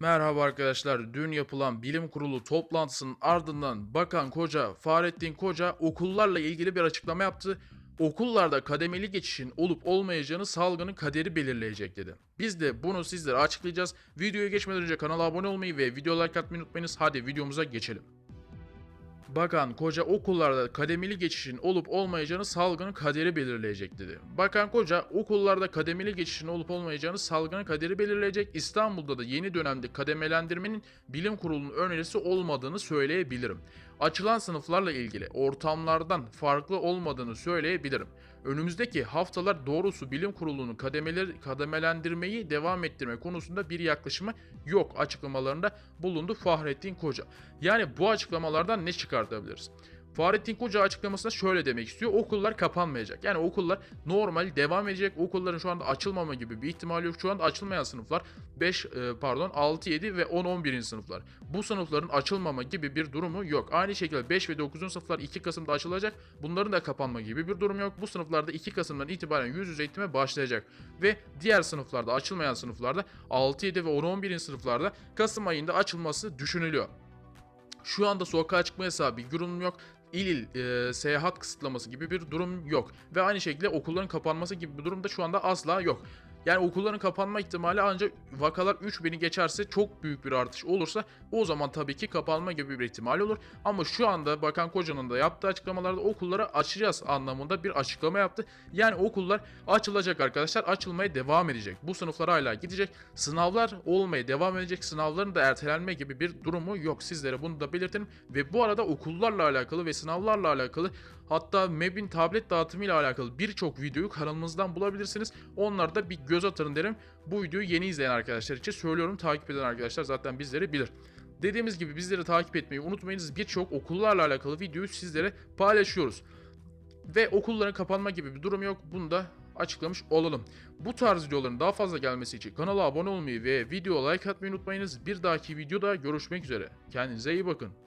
Merhaba arkadaşlar. Dün yapılan bilim kurulu toplantısının ardından Bakan Koca, Fahrettin Koca okullarla ilgili bir açıklama yaptı. Okullarda kademeli geçişin olup olmayacağını salgının kaderi belirleyecek dedi. Biz de bunu sizlere açıklayacağız. Videoya geçmeden önce kanala abone olmayı ve video like atmayı unutmayınız. Hadi videomuza geçelim. Bakan Koca okullarda kademeli geçişin olup olmayacağını salgının kaderi belirleyecek dedi. Bakan Koca okullarda kademeli geçişin olup olmayacağını salgının kaderi belirleyecek. İstanbul'da da yeni dönemde kademelendirmenin bilim kurulunun önerisi olmadığını söyleyebilirim. Açılan sınıflarla ilgili ortamlardan farklı olmadığını söyleyebilirim. Önümüzdeki haftalar doğrusu bilim kurulunun kademeleri, kademelendirmeyi devam ettirme konusunda bir yaklaşımı yok açıklamalarında bulundu Fahrettin Koca. Yani bu açıklamalardan ne çıkartabiliriz? Fahrettin Koca açıklamasında şöyle demek istiyor. Okullar kapanmayacak. Yani okullar normal devam edecek. Okulların şu anda açılmama gibi bir ihtimal yok. Şu anda açılmayan sınıflar 5 e, pardon 6 7 ve 10 11. sınıflar. Bu sınıfların açılmama gibi bir durumu yok. Aynı şekilde 5 ve 9. sınıflar 2 Kasım'da açılacak. Bunların da kapanma gibi bir durum yok. Bu sınıflarda 2 Kasım'dan itibaren yüz yüze eğitime başlayacak. Ve diğer sınıflarda açılmayan sınıflarda 6 7 ve 10 11. sınıflarda Kasım ayında açılması düşünülüyor. Şu anda sokağa çıkma yasağı bir durum yok. İl il e, seyahat kısıtlaması gibi bir durum yok. Ve aynı şekilde okulların kapanması gibi bir durum da şu anda asla yok. Yani okulların kapanma ihtimali ancak vakalar 3000'i geçerse çok büyük bir artış olursa o zaman tabii ki kapanma gibi bir ihtimal olur. Ama şu anda Bakan Koca'nın da yaptığı açıklamalarda okulları açacağız anlamında bir açıklama yaptı. Yani okullar açılacak arkadaşlar açılmaya devam edecek. Bu sınıflar hala gidecek. Sınavlar olmaya devam edecek. Sınavların da ertelenme gibi bir durumu yok. Sizlere bunu da belirtelim. Ve bu arada okullarla alakalı ve sınavlarla alakalı hatta MEB'in tablet dağıtımı ile alakalı birçok videoyu kanalımızdan bulabilirsiniz. Onlarda da bir göz atın derim. Bu videoyu yeni izleyen arkadaşlar için söylüyorum. Takip eden arkadaşlar zaten bizleri bilir. Dediğimiz gibi bizleri takip etmeyi unutmayınız. Birçok okullarla alakalı videoyu sizlere paylaşıyoruz. Ve okulların kapanma gibi bir durum yok. Bunu da açıklamış olalım. Bu tarz videoların daha fazla gelmesi için kanala abone olmayı ve video like atmayı unutmayınız. Bir dahaki videoda görüşmek üzere. Kendinize iyi bakın.